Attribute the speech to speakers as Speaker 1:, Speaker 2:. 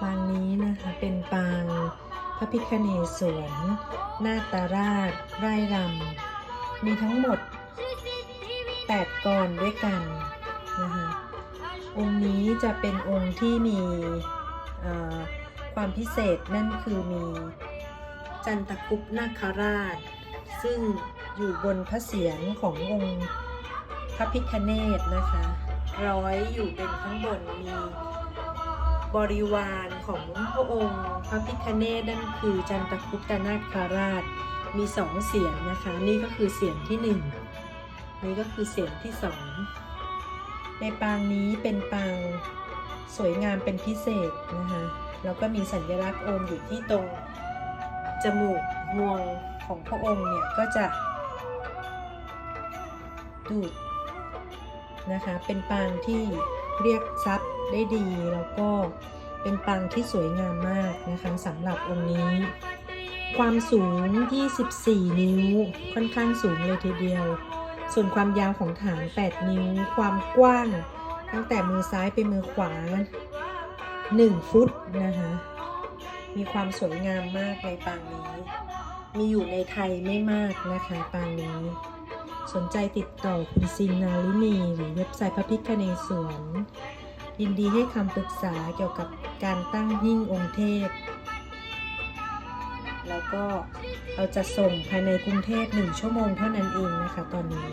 Speaker 1: ปางนี้นะคะเป็นปางพระพิคเนศวรนาตาราชไร่รำมีทั้งหมด 8 กรด้วยกันนะคะองค์นี้จะเป็นองค์ที่มีความพิเศษนั่นคือมีจันตคุปนาคราช ซึ่งอยู่บนพระเศียรขององค์พระพิคเนศนะคะ ร้อยอยู่เป็นข้างบนมี บริวารของพระองค์ พระพิคเนศนั่นคือจันตคุปตนาคาราช มีสองเสียงนะคะ นี่ก็คือเสียงที่หนึ่งนี่ก็คือเสียงที่สองในปางนี้เป็นปางสวยงามเป็นพิเศษนะคะแล้วก็มีสัญลักษณ์โอมอยู่ที่ตรงจมูกงวงของพระองค์เนี่ยก็จะดูดนะคะเป็นปางที่ เรียกทรัพย์ได้ดี แล้วก็เป็นปางที่สวยงามมากนะคะสำหรับองค์นี้ ความสูง 24 นิ้ว ค่อนข้างสูงเลยทีเดียว ส่วนความยาวของฐาน 8 นิ้ว ความกว้าง ตั้งแต่มือซ้ายไปมือขวา 1 ฟุตนะคะมีความสวยงามมากในปางนี้ มีอยู่ในไทยไม่มากนะคะปางนี้ สนใจติดต่อคุณซินนาลินีหรือเว็บไซต์พระพิคเนศวนยินดีให้คำปรึกษาเกี่ยวกับการตั้งหิ้งองค์เทพ แล้วก็เราจะส่งภายในกรุงเทพหนึ่งชั่วโมงเท่านั้นเองนะคะตอนนี้